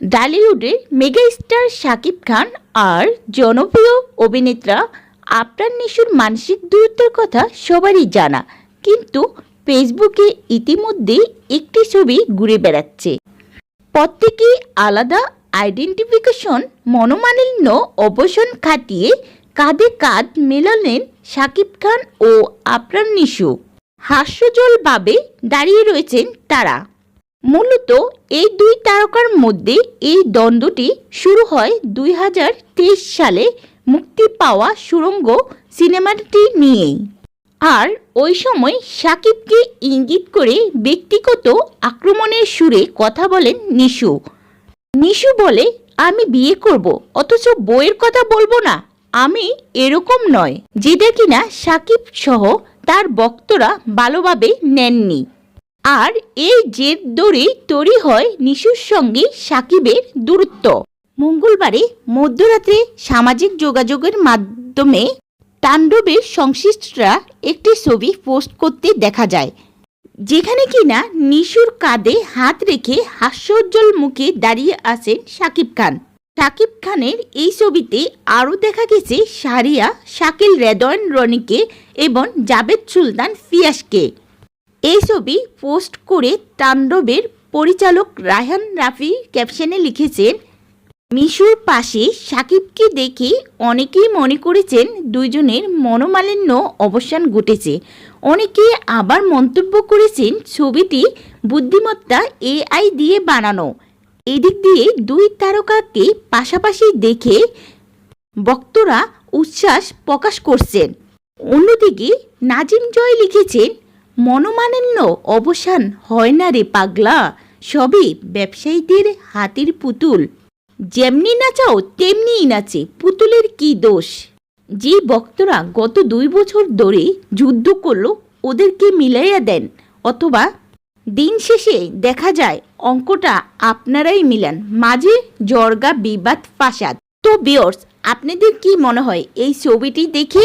ডালিউডের mega star Shakib Khan আর জনপ্রিয় অভিনেত্রা আফরান নিশুর মানসিক দূরত্বের কথা সবারই জানা। কিন্তু ফেসবুকে ইতিমধ্যে একটি ছবি ঘুরে বেড়াচ্ছে। প্রত্যেকেই আলাদা আইডেন্টিফিকেশন, মনোমালিন্য অবসান খাটিয়ে কাঁধে কাঁধ মেলালেন শাকিব খান ও আফরান নিশু। হাস্যজলভাবে দাঁড়িয়ে রয়েছেন তারা। মূলত এই দুই তারকার মধ্যে এই দ্বন্দ্বটি শুরু হয় দুই হাজার তেইশ সালে মুক্তি পাওয়া সুরঙ্গ সিনেমাটি নিয়েই। আর ওই সময় সাকিবকে ইঙ্গিত করে ব্যক্তিগত আক্রমণের সুরে কথা বলেন নিশু। নিশু বলে, আমি বিয়ে করব, অথচ বইয়ের কথা বলব না, আমি এরকম নয়। যেটা কিনা সাকিব সহ তার বক্তরা ভালোভাবে নেননি। আর এই জের দৌড়েই তৈরি হয় নিশুর সঙ্গে সাকিবের দূরত্ব। মঙ্গলবারে মধ্যরাত্রে সামাজিক যোগাযোগের মাধ্যমে তাণ্ডবের সংশ্লিষ্টরা একটি ছবি পোস্ট করতে দেখা যায়, যেখানে কিনা নিশুর কাঁধে হাত রেখে হাস্যোজ্জ্বল মুখে দাঁড়িয়ে আছেন শাকিব খান। শাকিব খানের এই ছবিতে আরও দেখা গেছে শারিয়া শাকিল রেদয়ন রনিকে এবং জাবেদ সুলতান ফিয়াসকে এই ছবি পোস্ট করে তাণ্ডবের পরিচালক রায়হান রাফি ক্যাপশনে লিখেছেন, মিশুর পাশে সাকিবকে দেখে অনেকেই মনে করেছেন দুইজনের মনোমালিন্য অবসান ঘটেছে। অনেকে আবার মন্তব্য করেছেন ছবিটি বুদ্ধিমত্তা এআই দিয়ে বানানো। এদিক দিয়ে দুই তারকাকে পাশাপাশি দেখে বক্তরা উচ্ছ্বাস প্রকাশ করছেন। অন্যদিকে নাজিম জয় লিখেছেন মনোমালিন্য অবসান হয় না রে পাগলা। সবই ব্যবসায়ীদের হাতির পুতুল। যেমনি নাচাও, তেমনিই নাচে। পুতুলের কি দোষ? যে বক্তরা গত দুই বছর ধরে যুদ্ধ করল, ওদেরকে মিলাইয়া দেন। অথবা দিন শেষে দেখা যায়, অঙ্কটা আপনারাই মিলান। মাঝে জর্গা বিবাদ ফাসাদ। তো বিয়র্স আপনাদের কি মনে হয়? এই ছবিটি দেখে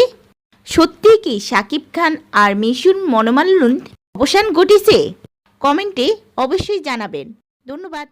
সত্যি কি শাকিব খান আর মিশুর মনোমালিন্য অবসান ঘটেছে? কমেন্টে অবশ্যই জানাবেন। ধন্যবাদ।